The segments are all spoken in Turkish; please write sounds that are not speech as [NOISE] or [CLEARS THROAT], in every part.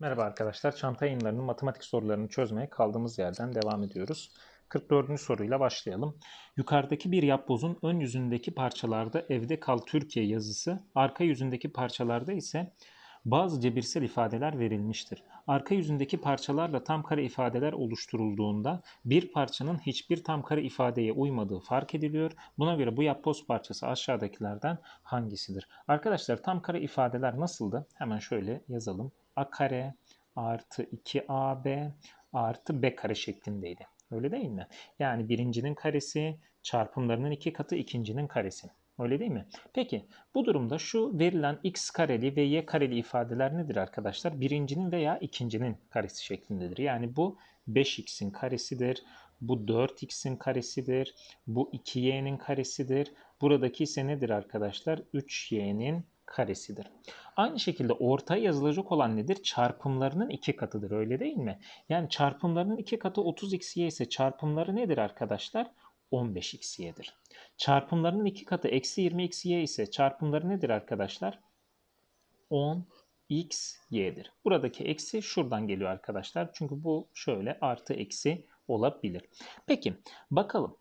Merhaba arkadaşlar. Çanta yayınlarının matematik sorularını çözmeye kaldığımız yerden devam ediyoruz. 44. soruyla başlayalım. Yukarıdaki bir yapbozun ön yüzündeki parçalarda evde kal Türkiye yazısı, arka yüzündeki parçalarda ise bazı cebirsel ifadeler verilmiştir. Arka yüzündeki parçalarla tam kare ifadeler oluşturulduğunda bir parçanın hiçbir tam kare ifadeye uymadığı fark ediliyor. Buna göre bu yapboz parçası aşağıdakilerden hangisidir? Arkadaşlar tam kare ifadeler nasıldı? Hemen şöyle yazalım. A kare artı 2AB artı B kare şeklindeydi. Öyle değil mi? Yani birincinin karesi çarpımlarının iki katı ikincinin karesi. Öyle değil mi? Peki bu durumda şu verilen x kareli ve y kareli ifadeler nedir arkadaşlar? Birincinin veya ikincinin karesi şeklindedir. Yani bu 5x'in karesidir. Bu 4x'in karesidir. Bu 2y'nin karesidir. Buradaki ise nedir arkadaşlar? 3y'nin karesidir. Aynı şekilde ortaya yazılacak olan nedir? Çarpımlarının iki katıdır öyle değil mi? Yani çarpımlarının iki katı 30xy ise çarpımları nedir arkadaşlar? 15xy'dir. Çarpımlarının iki katı eksi 20xy ise çarpımları nedir arkadaşlar? 10xy'dir. Buradaki eksi şuradan geliyor arkadaşlar. Çünkü bu şöyle artı eksi olabilir. Peki bakalım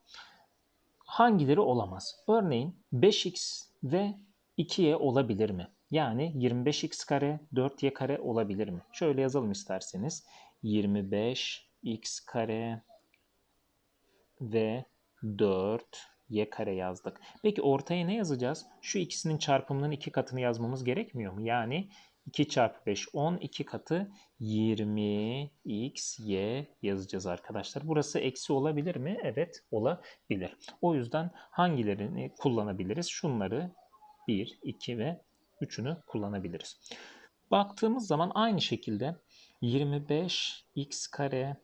hangileri olamaz? Örneğin 5x ve 2y olabilir mi? Yani 25x kare 4y kare olabilir mi? Şöyle yazalım isterseniz. 25x kare ve 4y kare yazdık. Peki ortaya ne yazacağız? Şu ikisinin çarpımının iki katını yazmamız gerekmiyor mu? Yani 2 çarpı 5 10 2 katı 20xy yazacağız arkadaşlar. Burası eksi olabilir mi? Evet olabilir. O yüzden hangilerini kullanabiliriz? Şunları 1, 2 ve 3'ünü kullanabiliriz. Baktığımız zaman aynı şekilde 25x kare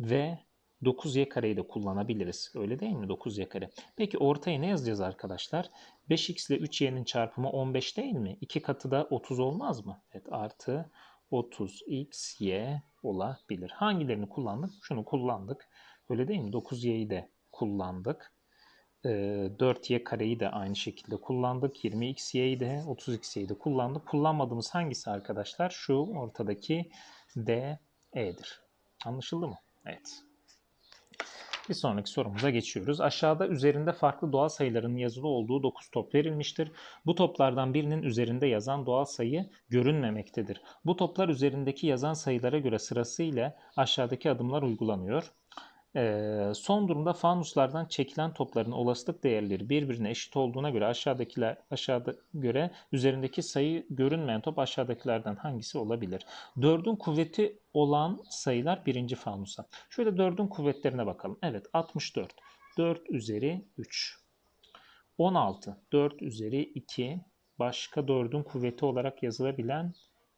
ve 9y kareyi de kullanabiliriz. Öyle değil mi? 9y kare. Peki ortaya ne yazacağız arkadaşlar? 5x ile 3y'nin çarpımı 15 değil mi? 2 katı da 30 olmaz mı? Evet artı 30xy olabilir. Hangilerini kullandık? Şunu kullandık. Öyle değil mi? 9y'yi de kullandık. 4y kareyi de aynı şekilde kullandık. 20xy'yi de 30xy'yi de kullandık. Kullanmadığımız hangisi arkadaşlar? Şu ortadaki DE'dir. Anlaşıldı mı? Evet. Bir sonraki sorumuza geçiyoruz. Aşağıda üzerinde farklı doğal sayıların yazılı olduğu 9 top verilmiştir. Bu toplardan birinin üzerinde yazan doğal sayı görünmemektedir. Bu toplar üzerindeki yazan sayılara göre sırasıyla aşağıdaki adımlar uygulanıyor. Son durumda fanuslardan çekilen topların olasılık değerleri birbirine eşit olduğuna göre aşağıdakiler aşağıda göre üzerindeki sayı görünmeyen top aşağıdakilerden hangisi olabilir? 4'ün kuvveti olan sayılar birinci fanusa. Şöyle 4'ün kuvvetlerine bakalım. Evet 64. 4 üzeri 3. 16. 4 üzeri 2. Başka 4'ün kuvveti olarak yazılabilen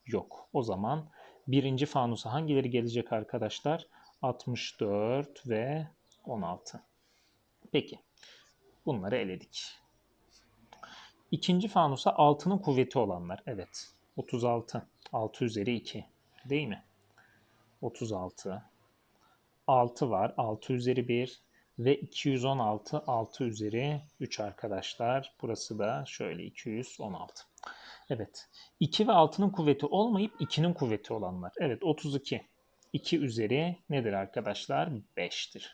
yok. O zaman birinci fanusa hangileri gelecek arkadaşlar? 64 ve 16. Peki. Bunları eledik. İkinci fanusa 6'nın kuvveti olanlar. Evet. 36. 6 üzeri 2. Değil mi? 36. 6 var. 6 üzeri 1 ve 216 6 üzeri 3 arkadaşlar. Burası da şöyle 216. Evet. 2 ve 6'nın kuvveti olmayıp 2'nin kuvveti olanlar. Evet 32. 2 üzeri nedir arkadaşlar? 5'tir.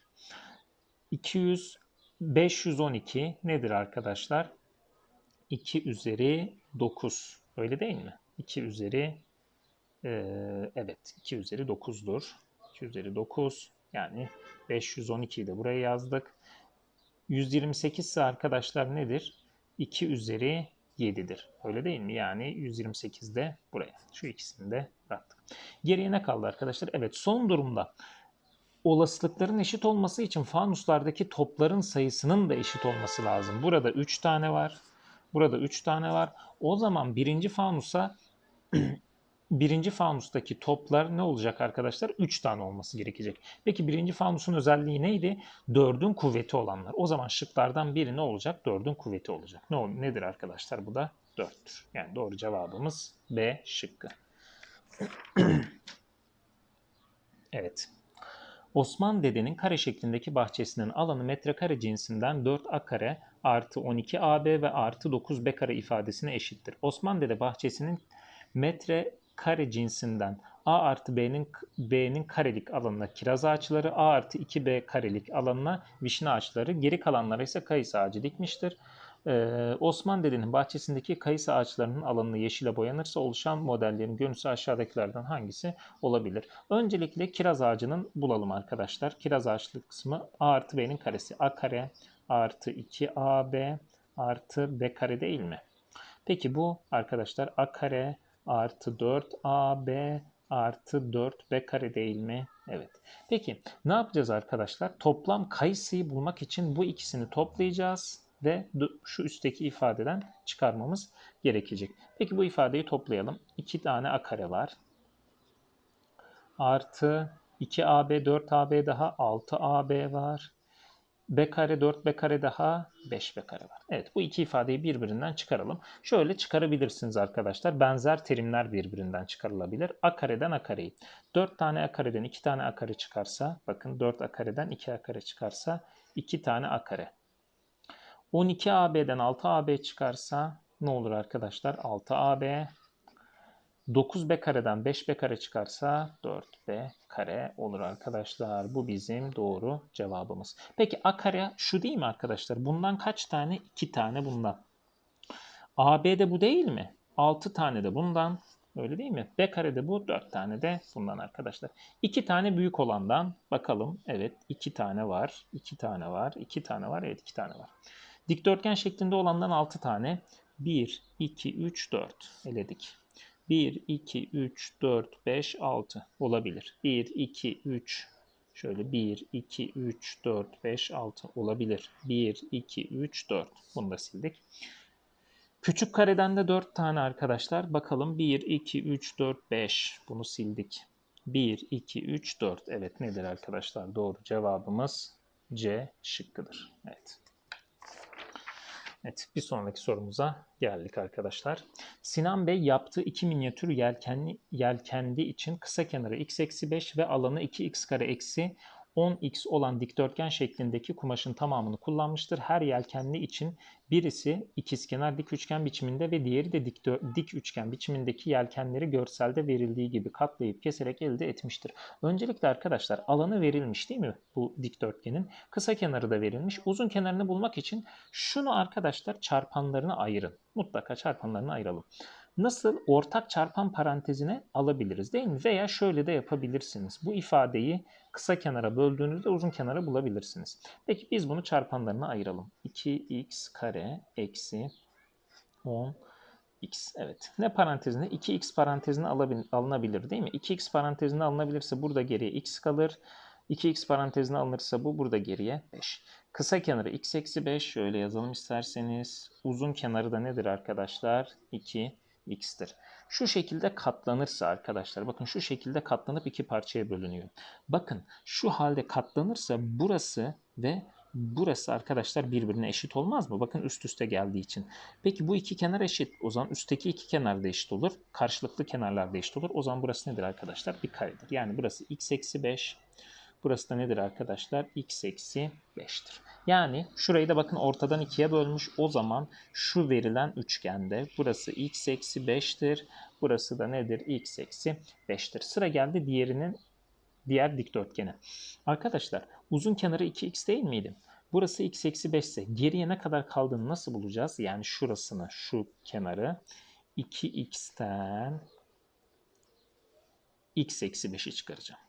200 512 nedir arkadaşlar? 2 üzeri 9. Öyle değil mi? 2 üzeri e, evet 2 üzeri 9'dur. 2 üzeri 9 yani 512'yi de buraya yazdık. 128 ise arkadaşlar nedir? 2 üzeri 7'dir. Öyle değil mi? Yani 128 de buraya. Şu ikisini de bıraktık. Geriye ne kaldı arkadaşlar? Evet son durumda olasılıkların eşit olması için fanuslardaki topların sayısının da eşit olması lazım. Burada 3 tane var. Burada 3 tane var. O zaman birinci fanusa [CLEARS THROAT] birinci fanustaki toplar ne olacak arkadaşlar? 3 tane olması gerekecek. Peki birinci fanusun özelliği neydi? 4'ün kuvveti olanlar. O zaman şıklardan biri ne olacak? 4'ün kuvveti olacak. Ne nedir arkadaşlar? Bu da 4'tür. Yani doğru cevabımız B şıkkı. Evet. Osman dedenin kare şeklindeki bahçesinin alanı metrekare cinsinden 4a kare artı 12ab ve artı 9b kare ifadesine eşittir. Osman dede bahçesinin metre kare cinsinden A artı B'nin B'nin karelik alanına kiraz ağaçları, A artı 2B karelik alanına vişne ağaçları, geri kalanlara ise kayısı ağacı dikmiştir. Ee, Osman Dede'nin bahçesindeki kayısı ağaçlarının alanını yeşile boyanırsa oluşan modellerin görüntüsü aşağıdakilerden hangisi olabilir? Öncelikle kiraz ağacının bulalım arkadaşlar. Kiraz ağaçlı kısmı A artı B'nin karesi. A kare artı 2AB artı B kare değil mi? Peki bu arkadaşlar A kare artı 4AB artı 4B kare değil mi? Evet. Peki ne yapacağız arkadaşlar? Toplam kayısıyı bulmak için bu ikisini toplayacağız ve şu üstteki ifadeden çıkarmamız gerekecek. Peki bu ifadeyi toplayalım. 2 tane a kare var. Artı 2ab 4ab daha 6ab var. b kare 4b kare daha 5b kare var. Evet bu iki ifadeyi birbirinden çıkaralım. Şöyle çıkarabilirsiniz arkadaşlar. Benzer terimler birbirinden çıkarılabilir. a kareden a kareyi. 4 tane a kareden 2 tane a kare çıkarsa bakın 4 a kareden 2 a kare çıkarsa 2 tane a kare. 12AB'den 6AB çıkarsa ne olur arkadaşlar? 6AB 9B kareden 5B kare çıkarsa 4B kare olur arkadaşlar. Bu bizim doğru cevabımız. Peki A kare şu değil mi arkadaşlar? Bundan kaç tane? 2 tane bundan. AB de bu değil mi? 6 tane de bundan. Öyle değil mi? B karede bu 4 tane de bundan arkadaşlar. 2 tane büyük olandan bakalım. Evet 2 tane var. 2 tane var. 2 tane var. Evet 2 tane var. Dikdörtgen şeklinde olandan 6 tane. 1, 2, 3, 4 eledik. 1, 2, 3, 4, 5, 6 olabilir. 1, 2, 3, şöyle 1, 2, 3, 4, 5, 6 olabilir. 1, 2, 3, 4. Bunu da sildik. Küçük kareden de 4 tane arkadaşlar. Bakalım 1, 2, 3, 4, 5. Bunu sildik. 1, 2, 3, 4. Evet nedir arkadaşlar? Doğru cevabımız C şıkkıdır. Evet. Evet bir sonraki sorumuza geldik arkadaşlar. Sinan Bey yaptığı iki minyatür yelkenli, yelkendi için kısa kenarı x eksi 5 ve alanı 2x kare eksi 10x olan dikdörtgen şeklindeki kumaşın tamamını kullanmıştır. Her yelkenli için birisi ikizkenar dik üçgen biçiminde ve diğeri de dik, dik üçgen biçimindeki yelkenleri görselde verildiği gibi katlayıp keserek elde etmiştir. Öncelikle arkadaşlar alanı verilmiş değil mi bu dikdörtgenin? Kısa kenarı da verilmiş. Uzun kenarını bulmak için şunu arkadaşlar çarpanlarına ayırın. Mutlaka çarpanlarına ayıralım nasıl ortak çarpan parantezine alabiliriz değil mi? Veya şöyle de yapabilirsiniz. Bu ifadeyi kısa kenara böldüğünüzde uzun kenara bulabilirsiniz. Peki biz bunu çarpanlarına ayıralım. 2x kare eksi 10 x. Evet. Ne parantezine? 2x parantezine alınabilir değil mi? 2x parantezine alınabilirse burada geriye x kalır. 2x parantezine alınırsa bu burada geriye 5. Kısa kenarı x eksi 5 şöyle yazalım isterseniz. Uzun kenarı da nedir arkadaşlar? 2 x'tir. Şu şekilde katlanırsa arkadaşlar bakın şu şekilde katlanıp iki parçaya bölünüyor. Bakın şu halde katlanırsa burası ve burası arkadaşlar birbirine eşit olmaz mı? Bakın üst üste geldiği için. Peki bu iki kenar eşit. O zaman üstteki iki kenar da eşit olur. Karşılıklı kenarlar da eşit olur. O zaman burası nedir arkadaşlar? Bir karedir. Yani burası x eksi 5. Burası da nedir arkadaşlar? x eksi 5'tir. Yani şurayı da bakın ortadan ikiye bölmüş. O zaman şu verilen üçgende burası x eksi 5'tir. Burası da nedir? x eksi 5'tir. Sıra geldi diğerinin diğer dikdörtgene. Arkadaşlar uzun kenarı 2x değil miydi? Burası x eksi 5 ise geriye ne kadar kaldığını nasıl bulacağız? Yani şurasını, şu kenarı 2x'ten x eksi 5'i çıkaracağım.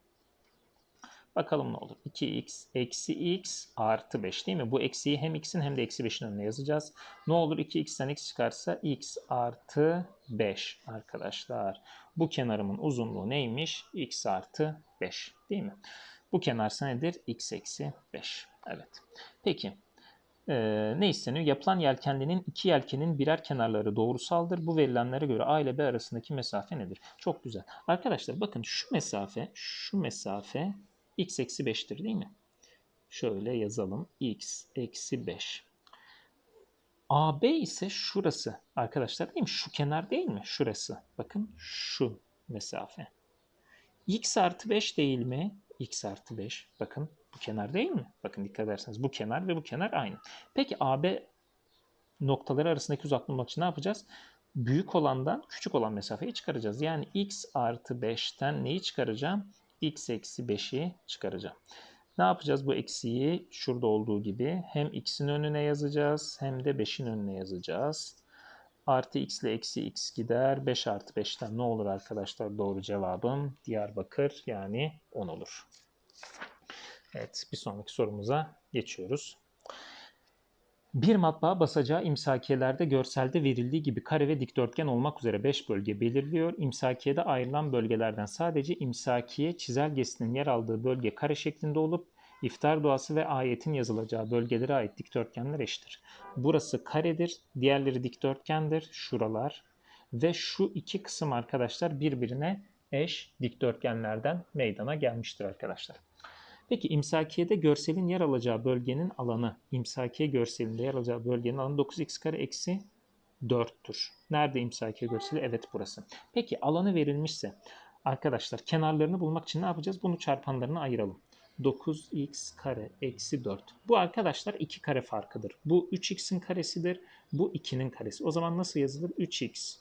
Bakalım ne olur. 2x eksi x artı 5 değil mi? Bu eksiyi hem x'in hem de eksi 5'in önüne yazacağız. Ne olur 2x'ten x çıkarsa x artı 5 arkadaşlar. Bu kenarımın uzunluğu neymiş? x artı 5 değil mi? Bu kenarsa nedir? x eksi 5. Evet. Peki. Ee, ne isteniyor? Yapılan yelkenlinin iki yelkenin birer kenarları doğrusaldır. Bu verilenlere göre A ile B arasındaki mesafe nedir? Çok güzel. Arkadaşlar bakın şu mesafe, şu mesafe x eksi 5'tir değil mi? Şöyle yazalım. x eksi 5. AB ise şurası arkadaşlar değil mi? Şu kenar değil mi? Şurası. Bakın şu mesafe. x artı 5 değil mi? x artı 5. Bakın bu kenar değil mi? Bakın dikkat ederseniz bu kenar ve bu kenar aynı. Peki AB noktaları arasındaki uzaklığı bulmak için ne yapacağız? büyük olandan küçük olan mesafeyi çıkaracağız. Yani x artı 5'ten neyi çıkaracağım? X eksi 5'i çıkaracağım. Ne yapacağız bu eksiği? Şurada olduğu gibi hem x'in önüne yazacağız hem de 5'in önüne yazacağız. Artı x ile eksi x gider. 5 artı 5'ten ne olur arkadaşlar? Doğru cevabım Diyarbakır yani 10 olur. Evet bir sonraki sorumuza geçiyoruz. Bir matbaa basacağı imsakiyelerde görselde verildiği gibi kare ve dikdörtgen olmak üzere 5 bölge belirliyor. İmsakiyede ayrılan bölgelerden sadece imsakiye çizelgesinin yer aldığı bölge kare şeklinde olup iftar duası ve ayetin yazılacağı bölgelere ait dikdörtgenler eşittir. Burası karedir, diğerleri dikdörtgendir, şuralar. Ve şu iki kısım arkadaşlar birbirine eş dikdörtgenlerden meydana gelmiştir arkadaşlar. Peki imsakiyede görselin yer alacağı bölgenin alanı, imsakiye görselinde yer alacağı bölgenin alanı 9x kare eksi 4'tür. Nerede imsakiye görseli? Evet burası. Peki alanı verilmişse arkadaşlar kenarlarını bulmak için ne yapacağız? Bunu çarpanlarına ayıralım. 9x kare eksi 4. Bu arkadaşlar 2 kare farkıdır. Bu 3x'in karesidir. Bu 2'nin karesi. O zaman nasıl yazılır? 3x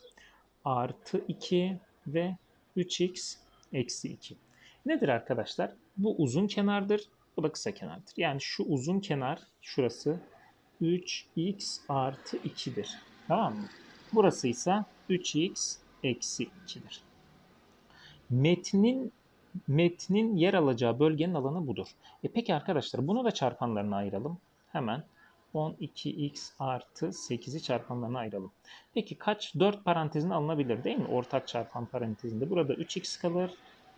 artı 2 ve 3x eksi 2. Nedir arkadaşlar? Bu uzun kenardır. Bu da kısa kenardır. Yani şu uzun kenar şurası 3x artı 2'dir. Tamam mı? Burası ise 3x eksi 2'dir. Metnin metnin yer alacağı bölgenin alanı budur. E peki arkadaşlar bunu da çarpanlarına ayıralım. Hemen 12x artı 8'i çarpanlarına ayıralım. Peki kaç? 4 parantezine alınabilir değil mi? Ortak çarpan parantezinde. Burada 3x kalır.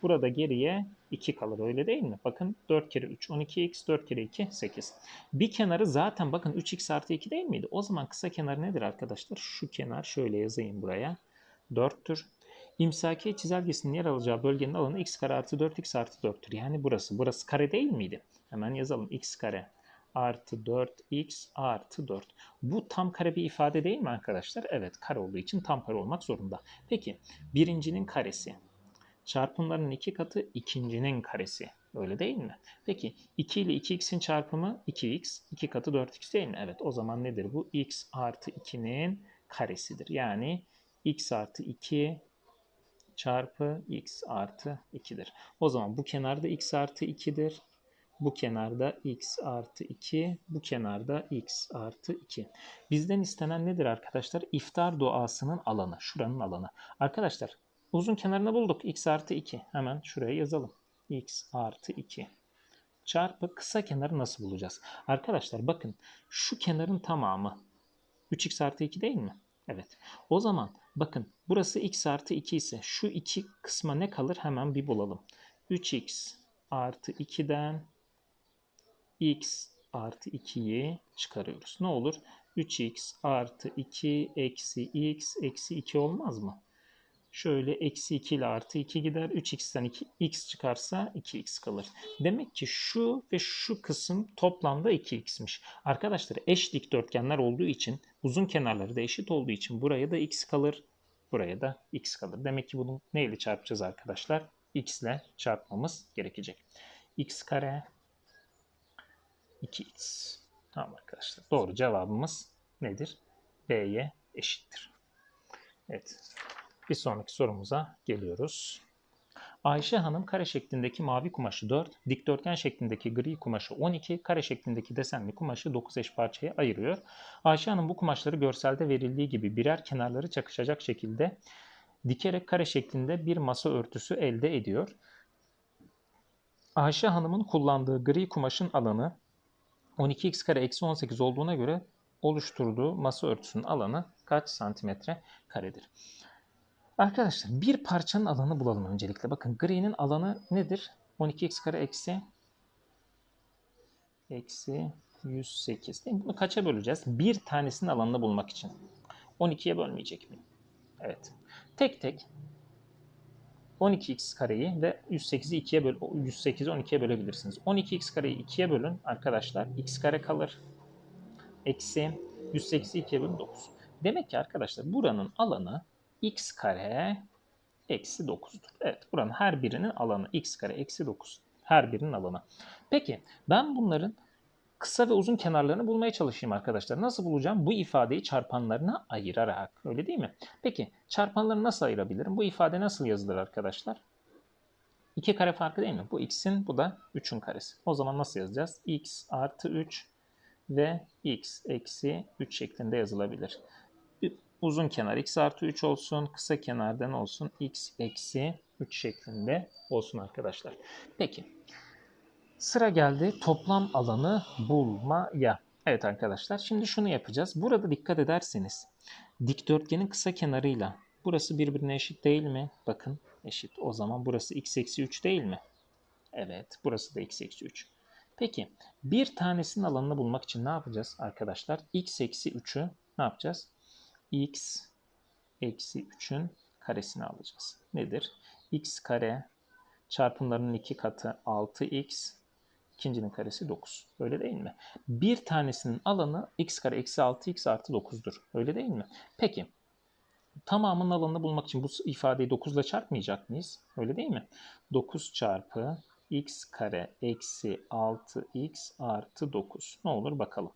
Burada geriye 2 kalır öyle değil mi? Bakın 4 kere 3 12x 4 kere 2 8. Bir kenarı zaten bakın 3x artı 2 değil miydi? O zaman kısa kenar nedir arkadaşlar? Şu kenar şöyle yazayım buraya. 4'tür. İmsaki çizelgesinin yer alacağı bölgenin alanı x kare artı 4x artı 4'tür. Yani burası. Burası kare değil miydi? Hemen yazalım. x kare artı 4x artı 4. Bu tam kare bir ifade değil mi arkadaşlar? Evet kare olduğu için tam kare olmak zorunda. Peki birincinin karesi çarpımların iki katı ikincinin karesi. Öyle değil mi? Peki 2 ile 2x'in çarpımı 2x, 2 katı 4x değil mi? Evet o zaman nedir bu? x artı 2'nin karesidir. Yani x artı 2 çarpı x artı 2'dir. O zaman bu kenarda x artı 2'dir. Bu kenarda x artı 2, bu kenarda x artı 2. Bizden istenen nedir arkadaşlar? İftar duasının alanı, şuranın alanı. Arkadaşlar uzun kenarını bulduk. x artı 2. Hemen şuraya yazalım. x artı 2 çarpı kısa kenarı nasıl bulacağız? Arkadaşlar bakın şu kenarın tamamı 3x artı 2 değil mi? Evet. O zaman bakın burası x artı 2 ise şu iki kısma ne kalır? Hemen bir bulalım. 3x artı 2'den x artı 2'yi çıkarıyoruz. Ne olur? 3x artı 2 eksi x eksi 2 olmaz mı? Şöyle eksi 2 ile artı 2 gider. 3x'ten 2, x çıkarsa 2x kalır. Demek ki şu ve şu kısım toplamda 2x'miş. Arkadaşlar eş dikdörtgenler olduğu için uzun kenarları da eşit olduğu için buraya da x kalır. Buraya da x kalır. Demek ki bunu neyle çarpacağız arkadaşlar? x ile çarpmamız gerekecek. x kare 2x. Tamam arkadaşlar. Doğru cevabımız nedir? B'ye eşittir. Evet. Bir sonraki sorumuza geliyoruz. Ayşe Hanım kare şeklindeki mavi kumaşı 4, dikdörtgen şeklindeki gri kumaşı 12, kare şeklindeki desenli kumaşı 9 eş parçaya ayırıyor. Ayşe Hanım bu kumaşları görselde verildiği gibi birer kenarları çakışacak şekilde dikerek kare şeklinde bir masa örtüsü elde ediyor. Ayşe Hanım'ın kullandığı gri kumaşın alanı 12x kare eksi 18 olduğuna göre oluşturduğu masa örtüsünün alanı kaç santimetre karedir? Arkadaşlar bir parçanın alanı bulalım öncelikle. Bakın gri'nin alanı nedir? 12x kare eksi eksi 108. Değil mi? Bunu kaça böleceğiz? Bir tanesinin alanını bulmak için. 12'ye bölmeyecek miyim? Evet. Tek tek 12x kareyi ve 108'i 2'ye böl 108'i 12'ye bölebilirsiniz. 12x kareyi 2'ye bölün arkadaşlar. x kare kalır. Eksi 108'i 2'ye bölün 9. Demek ki arkadaşlar buranın alanı x kare eksi 9'dur. Evet buranın her birinin alanı x kare eksi 9. Her birinin alanı. Peki ben bunların kısa ve uzun kenarlarını bulmaya çalışayım arkadaşlar. Nasıl bulacağım? Bu ifadeyi çarpanlarına ayırarak. Öyle değil mi? Peki çarpanları nasıl ayırabilirim? Bu ifade nasıl yazılır arkadaşlar? 2 kare farkı değil mi? Bu x'in bu da 3'ün karesi. O zaman nasıl yazacağız? x artı 3 ve x eksi 3 şeklinde yazılabilir. Uzun kenar x artı 3 olsun. Kısa kenardan olsun x eksi 3 şeklinde olsun arkadaşlar. Peki. Sıra geldi toplam alanı bulmaya. Evet arkadaşlar şimdi şunu yapacağız. Burada dikkat ederseniz dikdörtgenin kısa kenarıyla burası birbirine eşit değil mi? Bakın eşit. O zaman burası x eksi 3 değil mi? Evet burası da x eksi 3. Peki bir tanesinin alanını bulmak için ne yapacağız arkadaşlar? x eksi 3'ü ne yapacağız? X eksi 3'ün karesini alacağız. Nedir? x kare çarpımlarının iki katı 6x ikincinin karesi 9. Öyle değil mi? Bir tanesinin alanı x kare eksi 6x artı 9'dur. Öyle değil mi? Peki tamamının alanını bulmak için bu ifadeyi 9 ile çarpmayacak mıyız? Öyle değil mi? 9 çarpı x kare eksi 6x artı 9. Ne olur bakalım.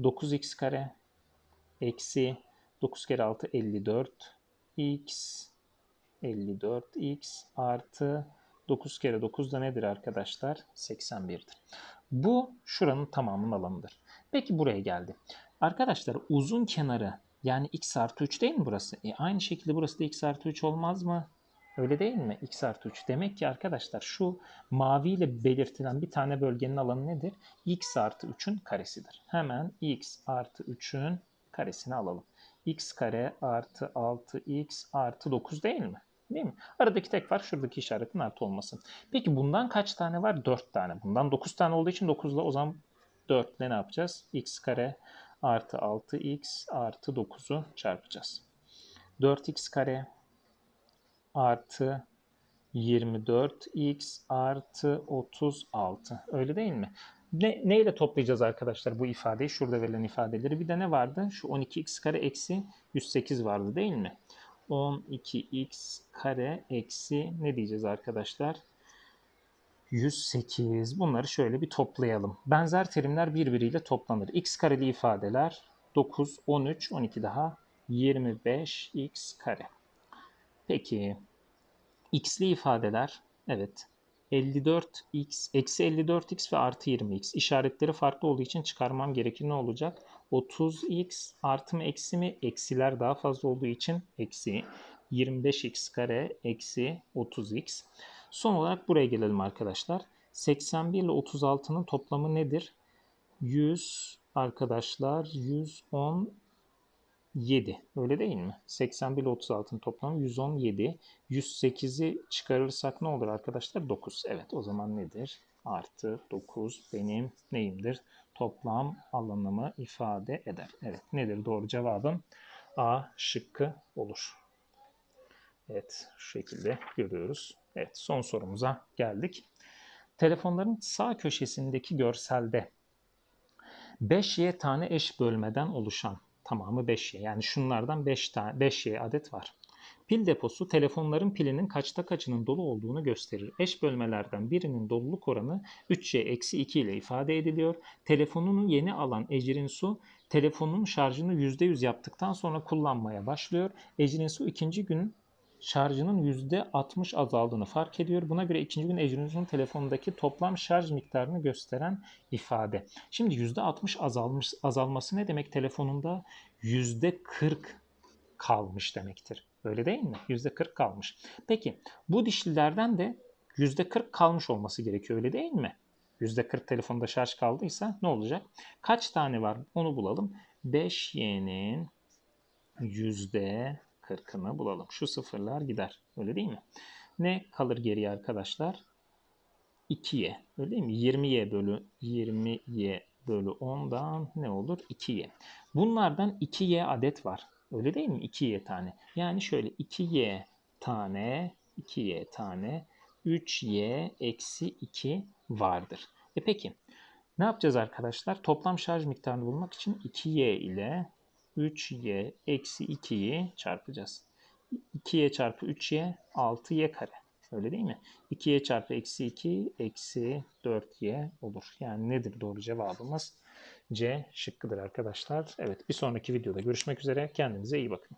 9x kare eksi 9 kere 6 54 x 54x artı 9 kere 9 da nedir arkadaşlar? 81'dir. Bu şuranın tamamının alanıdır. Peki buraya geldi. Arkadaşlar uzun kenarı yani x artı 3 değil mi burası? E aynı şekilde burası da x artı 3 olmaz mı? Öyle değil mi? x artı 3. Demek ki arkadaşlar şu maviyle belirtilen bir tane bölgenin alanı nedir? x artı 3'ün karesidir. Hemen x artı 3'ün karesini alalım. X kare artı 6x artı 9 değil mi? Değil mi? Aradaki tek fark şuradaki işaretin artı olması. Peki bundan kaç tane var? 4 tane. Bundan 9 tane olduğu için 9 ile o zaman 4 ile ne yapacağız? x kare artı 6x artı 9'u çarpacağız. 4x kare artı 24x artı 36. Öyle değil mi? Ne, neyle toplayacağız arkadaşlar bu ifadeyi? Şurada verilen ifadeleri. Bir de ne vardı? Şu 12x kare eksi 108 vardı değil mi? 12x kare eksi ne diyeceğiz arkadaşlar? 108. Bunları şöyle bir toplayalım. Benzer terimler birbiriyle toplanır. x kareli ifadeler 9, 13, 12 daha 25x kare. Peki x'li ifadeler evet 54x, eksi 54x ve artı 20x. İşaretleri farklı olduğu için çıkarmam gerekir. Ne olacak? 30x artı mı eksi mi? Eksiler daha fazla olduğu için eksi 25x kare eksi 30x. Son olarak buraya gelelim arkadaşlar. 81 ile 36'nın toplamı nedir? 100 arkadaşlar 117. Öyle değil mi? 81 ile 36'nın toplamı 117. 108'i çıkarırsak ne olur arkadaşlar? 9. Evet o zaman nedir? Artı 9 benim neyimdir? Toplam alanımı ifade eder. Evet nedir doğru cevabım? A şıkkı olur. Evet şu şekilde görüyoruz. Evet son sorumuza geldik. Telefonların sağ köşesindeki görselde 5y tane eş bölmeden oluşan tamamı 5y yani şunlardan 5 tane 5y adet var. Pil deposu telefonların pilinin kaçta kaçının dolu olduğunu gösterir. Eş bölmelerden birinin doluluk oranı 3y-2 ile ifade ediliyor. Telefonunu yeni alan Ecrin Su telefonun şarjını %100 yaptıktan sonra kullanmaya başlıyor. Ecrin Su ikinci gün şarjının %60 azaldığını fark ediyor. Buna göre ikinci gün Ecrinus'un telefonundaki toplam şarj miktarını gösteren ifade. Şimdi %60 azalmış, azalması ne demek? Telefonunda %40 kalmış demektir. Öyle değil mi? %40 kalmış. Peki bu dişlilerden de %40 kalmış olması gerekiyor öyle değil mi? %40 telefonda şarj kaldıysa ne olacak? Kaç tane var onu bulalım. 5y'nin yüzde 40'ını bulalım. Şu sıfırlar gider. Öyle değil mi? Ne kalır geriye arkadaşlar? 2y. Öyle değil mi? 20y bölü 20y bölü 10'dan ne olur? 2y. Bunlardan 2y adet var. Öyle değil mi? 2y tane. Yani şöyle 2y tane 2y tane 3y eksi 2 vardır. E peki ne yapacağız arkadaşlar? Toplam şarj miktarını bulmak için 2y ile 3y eksi 2'yi çarpacağız. 2y çarpı 3y 6y kare. Öyle değil mi? 2y çarpı eksi 2 eksi 4y olur. Yani nedir doğru cevabımız? C şıkkıdır arkadaşlar. Evet bir sonraki videoda görüşmek üzere. Kendinize iyi bakın.